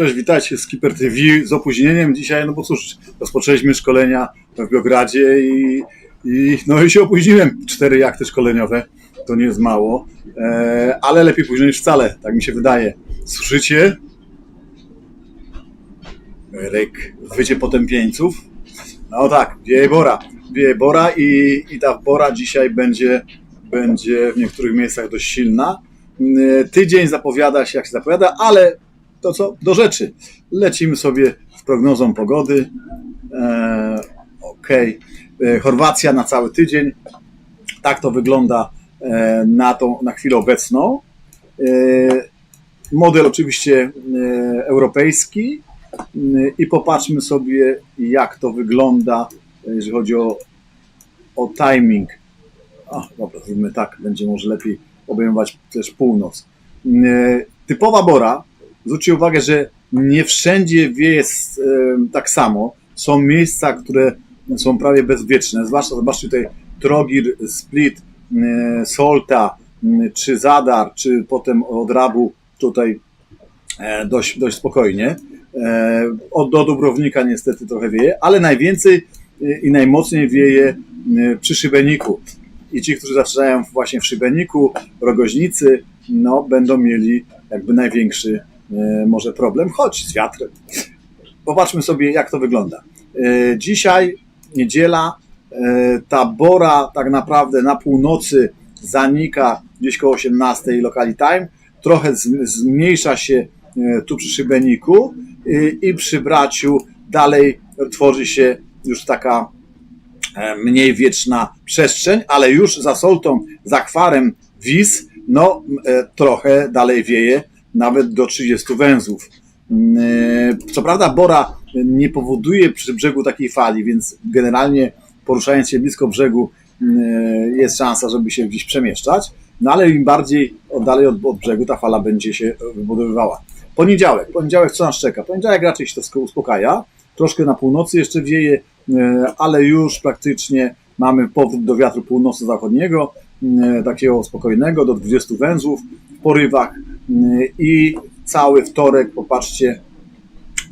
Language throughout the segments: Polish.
Cześć, witajcie Skipper TV z opóźnieniem dzisiaj, no bo cóż, rozpoczęliśmy szkolenia w Biogradzie i, i no i się opóźniłem. Cztery jachty szkoleniowe, to nie jest mało, e, ale lepiej późno niż wcale, tak mi się wydaje. Słyszycie? Ryk, wycie potępieńców. No tak, wieje bora, wieje bora i, i ta bora dzisiaj będzie, będzie w niektórych miejscach dość silna. E, Tydzień zapowiada się jak się zapowiada, ale to co? Do rzeczy. Lecimy sobie z prognozą pogody. E, Okej. E, Chorwacja na cały tydzień. Tak to wygląda e, na, tą, na chwilę obecną. E, model oczywiście europejski. I popatrzmy sobie, jak to wygląda, jeżeli chodzi o, o timing. A, dobra, zróbmy tak, będzie może lepiej obejmować też północ. Typowa bora, zwróćcie uwagę, że nie wszędzie wieje tak samo. Są miejsca, które są prawie bezwieczne, zwłaszcza zobaczcie tutaj Trogir, Split, Solta, czy Zadar, czy potem od Rabu tutaj e, dość, dość spokojnie. E, Od do Dubrownika niestety trochę wieje, ale najwięcej e, i najmocniej wieje przy Szybeniku. I ci, którzy zaczynają właśnie w Szybeniku, Rogoźnicy, no, będą mieli jakby największy może problem, choć z wiatrem. Popatrzmy sobie, jak to wygląda. E, Dzisiaj, niedziela, e, ta bora tak naprawdę na północy zanika gdzieś koło 18 lokali time, trochę zmniejsza się e, tu przy Szybeniku e, i przy Braciu dalej tworzy się już taka e, mniej wieczna przestrzeń, ale już za Soltą, za Kwarem Wis, no e, trochę dalej wieje, nawet do 30 węzłów. Mm, e, Co prawda Bora nie powoduje przy brzegu takiej fali, więc generalnie poruszając się blisko brzegu mm, e, jest szansa, żeby się gdzieś przemieszczać, no ale im bardziej dalej od, od brzegu ta fala będzie się wybudowywała. Poniedziałek, poniedziałek co nas czeka? Poniedziałek raczej się to uspokaja, troszkę na północy jeszcze wieje, e, ale już praktycznie mamy powrót do wiatru północno-zachodniego, takiego spokojnego, do 20 węzłów w porywach e, i cały wtorek, popatrzcie,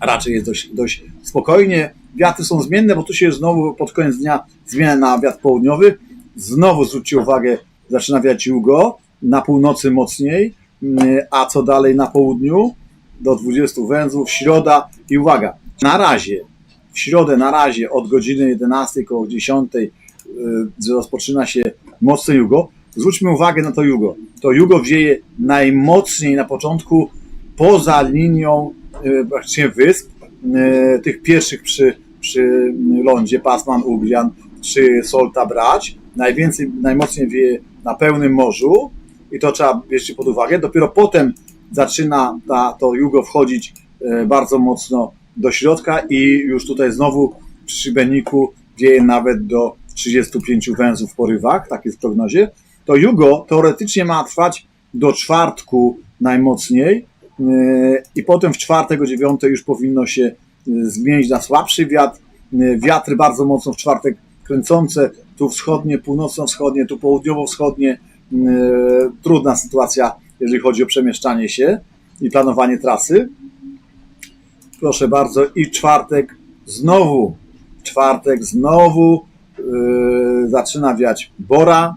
raczej jest dość, dość spokojnie. Wiatry są zmienne, bo tu się znowu pod koniec dnia zmienia na wiatr południowy. Znowu zwróćcie uwagę, zaczyna wiać jugo, na północy mocniej, mm, a co dalej na południu? Do 20 węzłów, środa i uwaga, na razie, w środę na razie od godziny 11 koło 10 y, rozpoczyna się mocne jugo. Zwróćmy uwagę na to jugo. To jugo wieje najmocniej na początku poza linią y, praktycznie wysp, y, tych pierwszych przy, przy lądzie, Pasman, Uglian czy Solta Brać. Najwięcej, najmocniej wieje na pełnym morzu i to trzeba bierzcie pod uwagę. Dopiero potem zaczyna ta, to jugo wchodzić y, bardzo mocno do środka i już tutaj znowu przy Szybeniku wieje nawet do 35 węzłów w porywach, tak jest w prognozie. To jugo teoretycznie ma trwać do czwartku najmocniej, Yy, i potem w czwartek o dziewiątej już powinno się yy, zmienić na słabszy wiatr. Yy, Wiatry bardzo mocno w czwartek kręcące, tu wschodnie, północno-wschodnie, tu południowo-wschodnie. Trudna sytuacja, jeżeli chodzi o przemieszczanie się i planowanie trasy. Proszę bardzo, i czwartek znowu, czwartek znowu zaczyna wiać bora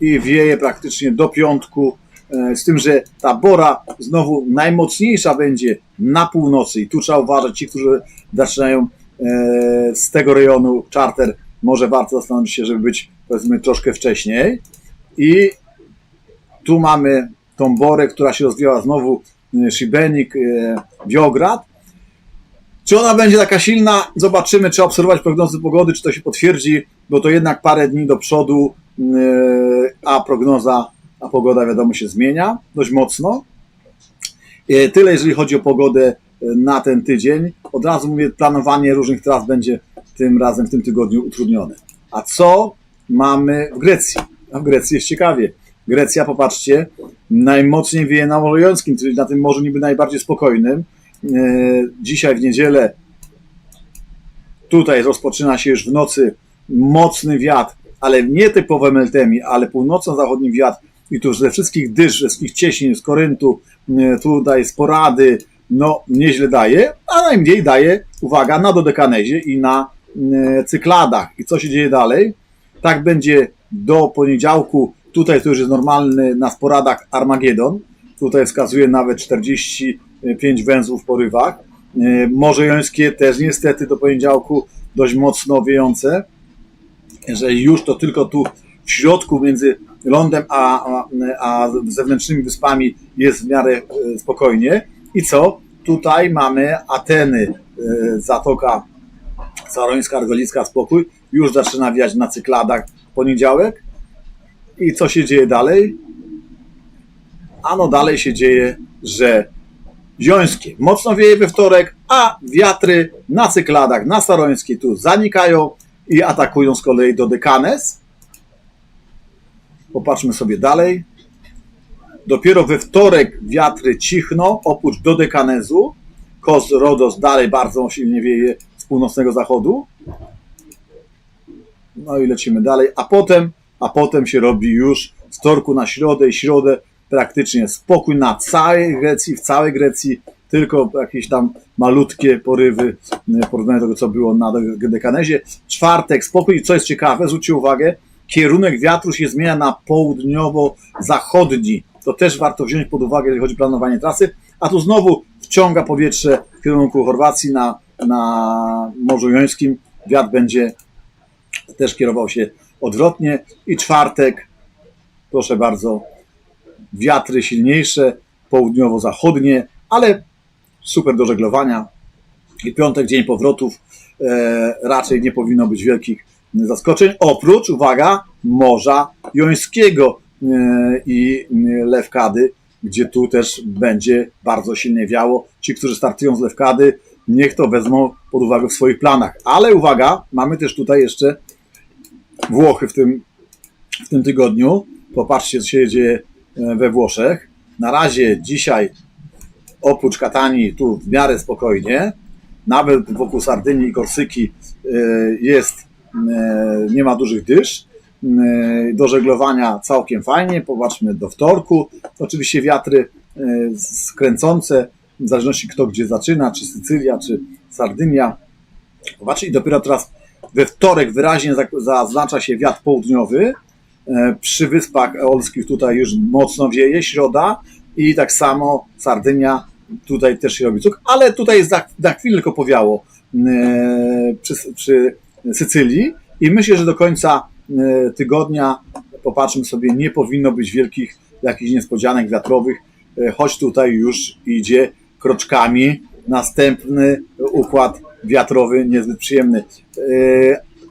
i wieje praktycznie do piątku. E, Z tym, że ta bora znowu najmocniejsza będzie na północy i tu trzeba uważać, ci, którzy zaczynają e, z tego rejonu charter, może warto zastanowić się, żeby być powiedzmy troszkę wcześniej. I tu mamy tą borę, która się rozwijała znowu e, Szybenik, Biograd. Czy ona będzie taka silna? Zobaczymy, trzeba obserwować prognozy pogody, czy to się potwierdzi, bo to jednak parę dni do przodu, e, a prognoza, a pogoda wiadomo się zmienia dość mocno. E, Tyle jeżeli chodzi o pogodę e, na ten tydzień. Od razu mówię, planowanie różnych tras będzie tym razem w tym tygodniu utrudnione. A co mamy w Grecji? A w Grecji jest ciekawie. Grecja, popatrzcie, najmocniej wieje na Morzu Jońskim, czyli na tym morzu niby najbardziej spokojnym. E, Dzisiaj w niedzielę tutaj rozpoczyna się już w nocy mocny wiatr, ale nie typowe meltemi, ale północno-zachodni wiatr i tu ze wszystkich dysz, ze wszystkich cieśnin, z Koryntu, e, tutaj z porady, no nieźle daje, a najmniej daje, uwaga, na dodekanezie i na e, cykladach. I co się dzieje dalej? Tak będzie do poniedziałku, tutaj to już jest normalny na sporadach Armagedon, tutaj wskazuje nawet 45 węzłów w porywach. E, Morze Jońskie też niestety do poniedziałku dość mocno wiejące, że już to tylko tu w środku między lądem a, a, a zewnętrznymi wyspami jest w miarę e, spokojnie. I co? Tutaj mamy Ateny, e, Zatoka Sarońska, Argolicka, spokój. Już zaczyna wiać na cykladach poniedziałek. I co się dzieje dalej? Ano dalej się dzieje, że Jońskie mocno wieje we wtorek, a wiatry na cykladach, na Sarońskiej tu zanikają i atakują z kolei do Dekanes. Popatrzmy sobie dalej. Dopiero we wtorek wiatry cichną, oprócz do Dekanezu. Kos Rodos dalej bardzo silnie wieje z północnego zachodu. No i lecimy dalej, a potem, a potem się robi już z torku na środę i środę praktycznie spokój na całej Grecji, w całej Grecji, tylko jakieś tam malutkie porywy w porównaniu do tego, co było na Dekanezie. Czwartek, spokój, co jest ciekawe, zwróćcie uwagę, kierunek wiatru się zmienia na południowo-zachodni. To też warto wziąć pod uwagę, jeżeli chodzi o planowanie trasy. A tu znowu wciąga powietrze w kierunku Chorwacji na, na Morzu Jońskim. Wiatr będzie też kierował się odwrotnie. I czwartek, proszę bardzo, wiatry silniejsze, południowo-zachodnie, ale super do żeglowania. I piątek, dzień powrotów, e, raczej nie powinno być wielkich zaskoczeń, oprócz, uwaga, Morza Jońskiego e, i e, Lewkady, gdzie tu też będzie bardzo silnie wiało. Ci, którzy startują z Lewkady, niech to wezmą pod uwagę w swoich planach. Ale uwaga, mamy też tutaj jeszcze Włochy w tym, w tym tygodniu. Popatrzcie, co się dzieje we Włoszech. Na razie dzisiaj oprócz Katanii tu w miarę spokojnie. Nawet wokół Sardynii i Korsyki e, jest, e, nie ma dużych dysz. E, Do żeglowania całkiem fajnie. Popatrzmy do wtorku. Oczywiście wiatry skręcące, w zależności kto gdzie zaczyna, czy Sycylia, czy Sardynia. Popatrzcie, i dopiero teraz we wtorek wyraźnie zaznacza się wiatr południowy. Przy Wyspach Eolskich tutaj już mocno wieje, środa i tak samo Sardynia tutaj też się robi cuk, ale tutaj jest za, za chwilę tylko powiało e, przy, przy Sycylii i myślę, że do końca e, tygodnia popatrzmy sobie, nie powinno być wielkich jakichś niespodzianek wiatrowych, e, choć tutaj już idzie kroczkami następny układ wiatrowy niezbyt przyjemny.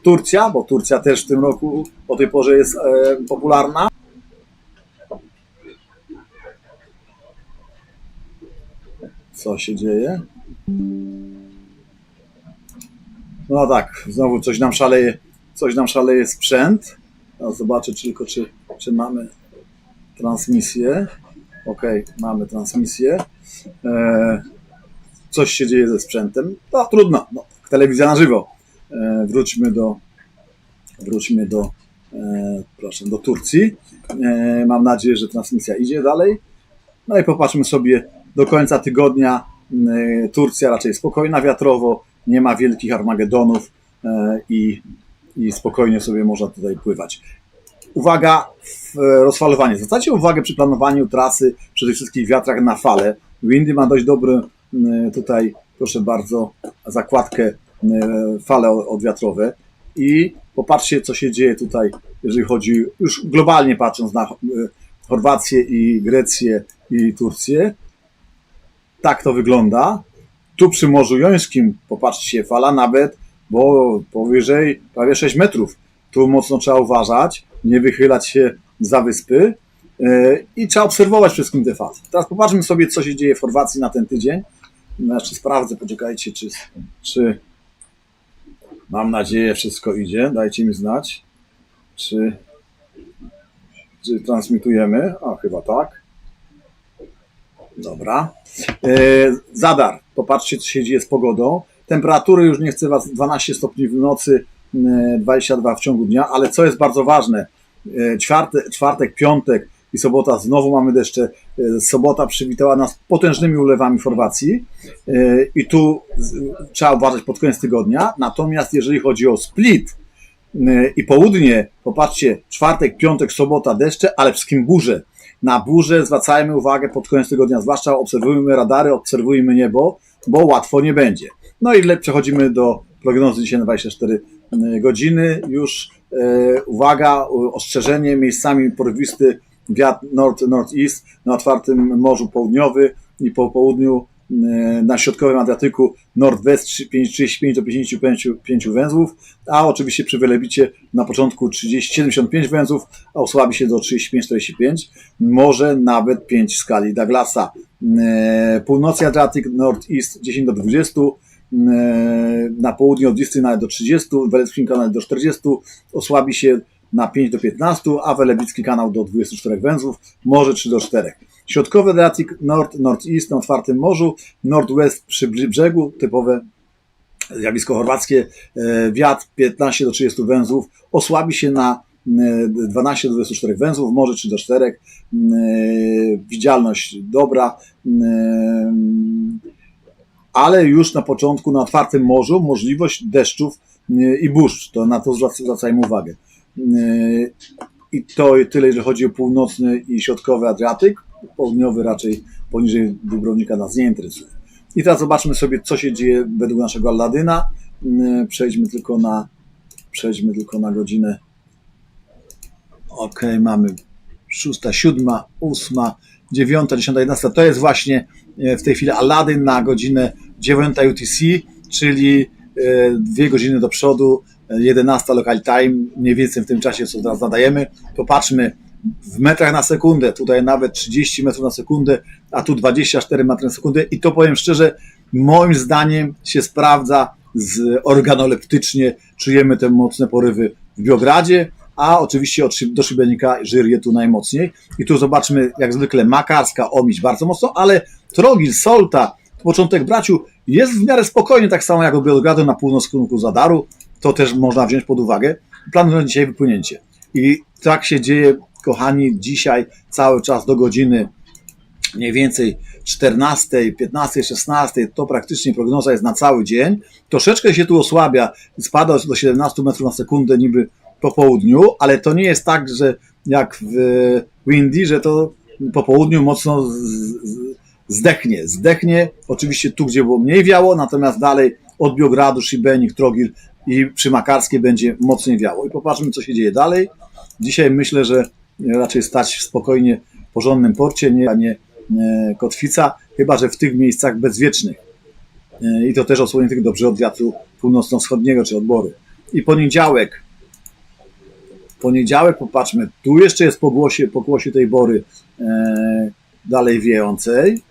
Turcja, bo Turcja też w tym roku o tej porze jest popularna. Co się dzieje? No tak, znowu coś nam szaleje, coś nam szaleje sprzęt. Ja zobaczę tylko, czy, czy mamy transmisję. Ok, mamy transmisję. E, coś się dzieje ze sprzętem. No trudno, no, telewizja na żywo. E, wróćmy do, wróćmy do, e, proszę, do Turcji. E, mam nadzieję, że transmisja idzie dalej. No i popatrzmy sobie do końca tygodnia Turcja raczej spokojna wiatrowo, nie ma wielkich armagedonów i, i spokojnie sobie można tutaj pływać. Uwaga rozfalowanie. Zwracajcie uwagę przy planowaniu trasy, przede wszystkim wiatrach na fale. Windy ma dość dobry tutaj, proszę bardzo, zakładkę fale odwiatrowe i popatrzcie, co się dzieje tutaj, jeżeli chodzi, już globalnie patrząc na Chorwację i Grecję i Turcję tak to wygląda. Tu przy Morzu Jońskim, popatrzcie, fala nawet, bo powyżej prawie 6 metrów. Tu mocno trzeba uważać, nie wychylać się za wyspy yy, i trzeba obserwować wszystkim te fazy. Teraz popatrzmy sobie, co się dzieje w Chorwacji na ten tydzień. Znaczy sprawdzę, poczekajcie, czy, czy mam nadzieję wszystko idzie. Dajcie mi znać, czy, czy transmitujemy. A, chyba tak. Dobra. E, zadar. Popatrzcie, co się dzieje z pogodą. Temperatury już nie chcę Was 12 stopni w nocy, 22 w ciągu dnia, ale co jest bardzo ważne, e, czwartek, czwartek piątek i sobota znowu mamy deszcze. E, Sobota przywitała nas potężnymi ulewami formacji e, i tu trzeba uważać pod koniec tygodnia. Natomiast jeżeli chodzi o split e, i południe, popatrzcie, czwartek, piątek, sobota deszcze, ale wszystkim burze. Na burze zwracajmy uwagę pod koniec tygodnia, zwłaszcza obserwujmy radary, obserwujmy niebo, bo łatwo nie będzie. No i przechodzimy do prognozy dzisiaj na 24 godziny. Już e, uwaga, ostrzeżenie, miejscami porywisty wiatr north-northeast na otwartym Morzu Południowym i po południu e, na środkowym Adriatyku Nordwest 35 do 55 5 węzłów, a oczywiście przy wylebicie na początku 30, 75 węzłów, a osłabi się do 35-45, może nawet 5 w skali Douglasa. E, Północny Adriatyk Northeast 10 do 20, e, na południu od 20 nawet do 30, Weleckim nawet do 40, osłabi się na 5 do 15, a Welebicki kanał do 24 węzłów, może 3 do 4. Środkowy Adriatyk Nord, Northeast na otwartym morzu, Nordwest przy brzegu, typowe zjawisko chorwackie, e, wiatr 15 do 30 węzłów, osłabi się na e, 12 do 24 węzłów, może 3 do 4, e, widzialność dobra, e, ale już na początku na otwartym morzu możliwość deszczów e, i burz, to na to zwrac- zwracajmy uwagę. I to tyle, jeżeli chodzi o północny i środkowy Adriatyk, południowy raczej poniżej Dubrownika nas nie interesuje. I teraz zobaczmy sobie, co się dzieje według naszego Alladyna. Mm, Przejdźmy tylko na, przejdźmy tylko na godzinę. Ok, mamy 6, 7, 8, 9, 10, 11. To jest właśnie e, w tej chwili Aladdin na godzinę 9 UTC, czyli e, dwie godziny do przodu, 11 local time, mniej więcej w tym czasie, co teraz nadajemy. Popatrzmy w metrach na sekundę, tutaj nawet 30 metrów na sekundę, a tu 24 metry na sekundę i to powiem szczerze, moim zdaniem się sprawdza z organoleptycznie, czujemy te mocne porywy w Biogradzie, a oczywiście do szybenika żyrie tu najmocniej. I tu zobaczmy, jak zwykle, Makarska, Omić bardzo mocno, ale Trogil, Solta, początek braciu jest w miarę spokojnie, tak samo jak od Biogradu na północ kierunku Zadaru, to też można wziąć pod uwagę. Planuję dzisiaj wypłynięcie. I tak się dzieje, kochani, dzisiaj cały czas do godziny mniej więcej 14, 15, 16, to praktycznie prognoza jest na cały dzień. Troszeczkę się tu osłabia, spada do 17 metrów na sekundę niby po południu, ale to nie jest tak, że jak w Windy, że to po południu mocno zdechnie. Zdechnie oczywiście tu, gdzie było mniej wiało, natomiast dalej od Biogradu, Szybenik, Trogir i przy Makarskie będzie mocniej wiało. I popatrzmy, co się dzieje dalej. Dzisiaj myślę, że raczej stać spokojnie w porządnym porcie, nie, a nie e, kotwica, chyba że w tych miejscach bezwiecznych. E, I to też osłoniętych dobrze od wiatru północno-wschodniego czy odbory. I poniedziałek. Poniedziałek, popatrzmy, tu jeszcze jest pogłosie, pokłosie tej bory e, dalej wiejącej.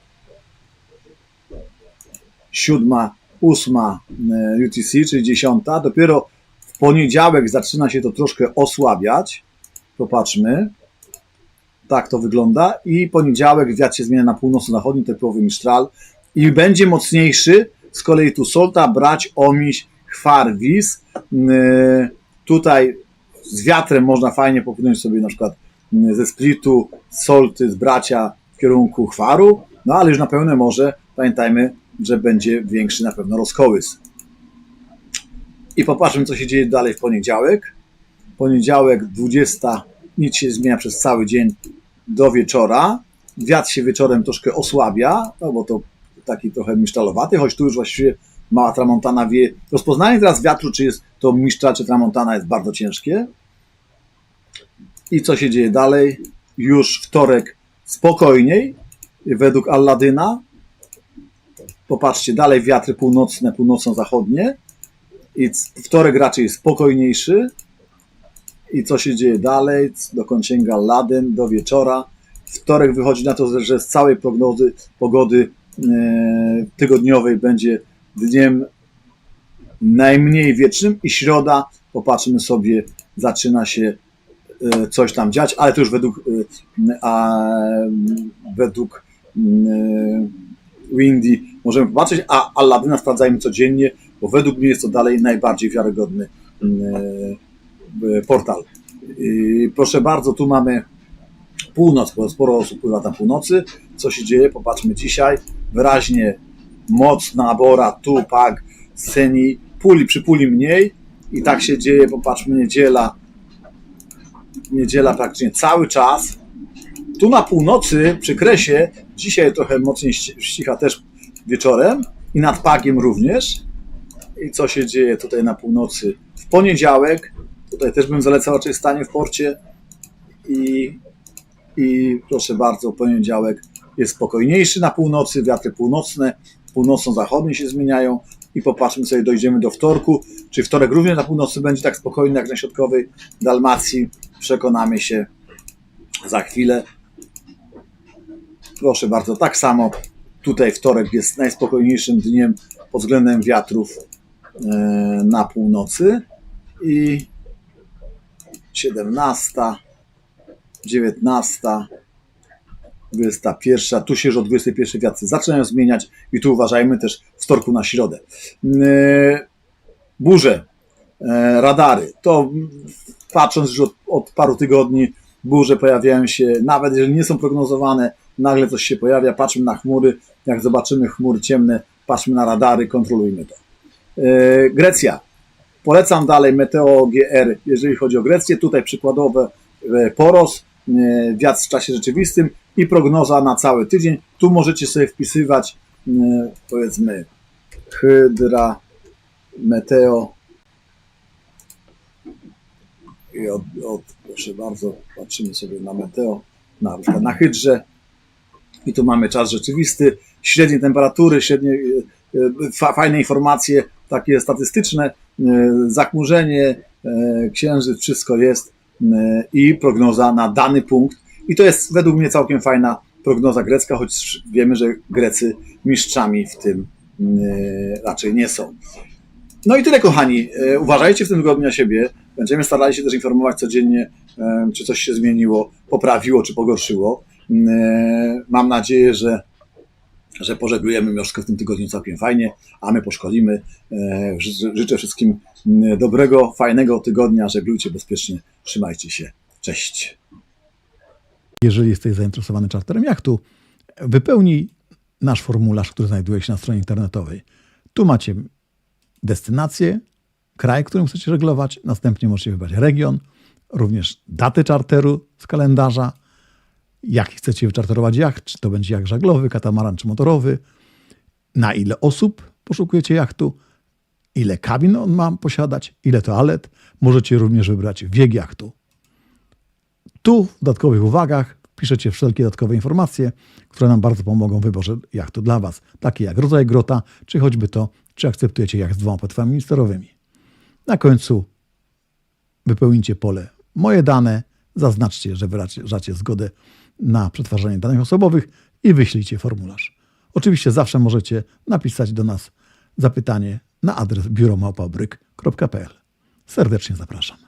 Siódma, ósma e, UTC, czyli dziesiąta. Dopiero w poniedziałek zaczyna się to troszkę osłabiać. Popatrzmy. Tak to wygląda. I poniedziałek wiatr się zmienia na północno-zachodni, typowy Mistral. I będzie mocniejszy. Z kolei tu Solta, Brać, Omiś, Chwar, Wis. Yy, Tutaj z wiatrem można fajnie popłynąć sobie na przykład ze Splitu, Solty, z Bracia w kierunku Chwaru. No ale już na pełne morze pamiętajmy, że będzie większy na pewno rozkołys. I popatrzmy, co się dzieje dalej w poniedziałek. Poniedziałek 20, nic się zmienia przez cały dzień do wieczora. Wiatr się wieczorem troszkę osłabia, no bo to taki trochę miszczalowaty, choć tu już właściwie mała tramontana wie. Rozpoznanie teraz wiatru, czy jest to miszczal, czy tramontana jest bardzo ciężkie. I co się dzieje dalej? Już wtorek spokojniej, według Alladyna. Popatrzcie, dalej wiatry północne, północno-zachodnie. I wtorek raczej spokojniejszy. I co się dzieje dalej? Dokąd sięga Laden do wieczora. Wtorek wychodzi na to, że z całej prognozy pogody e, tygodniowej będzie dniem najmniej wiecznym i środa, popatrzmy sobie, zaczyna się e, coś tam dziać, ale to już według, e, a, według Windy możemy popatrzeć, a Alladyna sprawdzajmy codziennie, bo według mnie jest to dalej najbardziej wiarygodny e, portal. I proszę bardzo, tu mamy północ, bo sporo osób pływa na północy. Co się dzieje? Popatrzmy dzisiaj. Wyraźnie moc nabora, tu, pak, sceni, puli przy puli mniej i tak się dzieje, popatrzmy, niedziela, niedziela praktycznie cały czas. Tu na północy, przy Kresie, dzisiaj trochę mocniej ści- ścicha też wieczorem i nad Pagiem również. I co się dzieje tutaj na północy? W poniedziałek, tutaj też bym zalecał raczej stanie w porcie i, i proszę bardzo, poniedziałek jest spokojniejszy na północy, wiatry północne, północno-zachodnie się zmieniają i popatrzmy sobie, dojdziemy do wtorku. Czy wtorek również na północy będzie tak spokojny jak na środkowej Dalmacji? Przekonamy się za chwilę. Proszę bardzo, tak samo tutaj wtorek jest najspokojniejszym dniem pod względem wiatrów e, na północy. I 17, 19, 21, tu się już o 21 wiatry zaczynają zmieniać i tu uważajmy też wtorku na środę. E, Burze, e, radary, to patrząc już od, od paru tygodni, burze pojawiają się, nawet jeżeli nie są prognozowane, nagle coś się pojawia, patrzmy na chmury, jak zobaczymy chmury ciemne, patrzmy na radary, kontrolujmy to. E, Grecja. Polecam dalej Meteo GR, jeżeli chodzi o Grecję. Tutaj przykładowe e, poros, e, wiatr w czasie rzeczywistym i prognoza na cały tydzień. Tu możecie sobie wpisywać, powiedzmy, hydra, meteo. I od, od, proszę bardzo, patrzymy sobie na meteo, na, na hydrze. I tu mamy czas rzeczywisty, średnie temperatury, średnie, e, e, fa, fajne informacje, takie statystyczne, e, zachmurzenie, księżyc, wszystko jest i prognoza na dany punkt. I to jest według mnie całkiem fajna prognoza grecka, choć wiemy, że Grecy mistrzami w tym raczej nie są. No i tyle, kochani. Uważajcie w tym tygodniu na siebie. Będziemy starali się też informować codziennie, czy coś się zmieniło, poprawiło, czy pogorszyło. Mam nadzieję, że, że pożeglujemy Mioszkę w tym tygodniu całkiem fajnie, a my poszkolimy. E, ży- Życzę wszystkim dobrego, fajnego tygodnia. Żeglujcie bezpiecznie. Trzymajcie się. Cześć. Jeżeli jesteś zainteresowany czarterem jachtu, wypełnij nasz formularz, który znajduje się na stronie internetowej. Tu macie destynację, kraj, którym chcecie żeglować, następnie możecie wybrać region, również datę czarteru z kalendarza, jaki chcecie wyczarterować jacht, czy to będzie jacht żaglowy, katamaran czy motorowy, na ile osób poszukujecie jachtu, ile kabin on ma posiadać, ile toalet. Możecie również wybrać wiek jachtu. Tu w dodatkowych uwagach piszecie wszelkie dodatkowe informacje, które nam bardzo pomogą w wyborze jachtu dla Was, takie jak rodzaj grota, czy choćby to, czy akceptujecie jacht z dwoma płetwami sterowymi. Na końcu wypełnijcie pole moje dane, zaznaczcie, że wyrażacie zgodę na przetwarzanie danych osobowych i wyślijcie formularz. Oczywiście zawsze możecie napisać do nas zapytanie na adres biuromałpabryk.pl. Serdecznie zapraszam.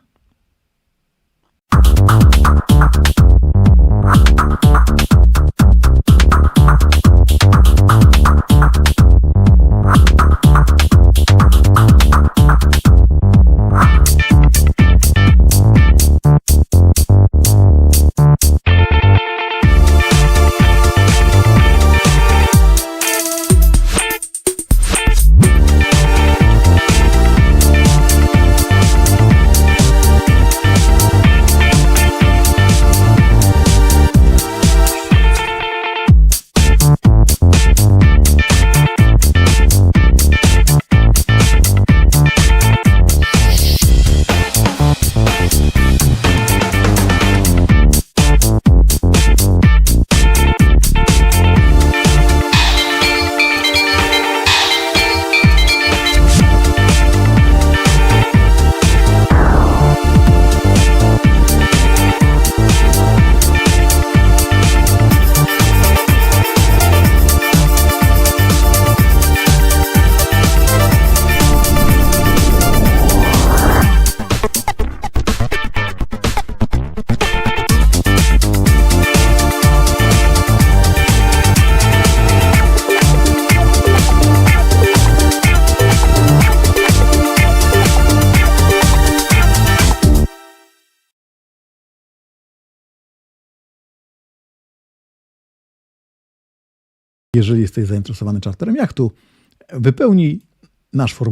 Jeżeli jesteś zainteresowany czarterem jachtu, wypełnij nasz formularz.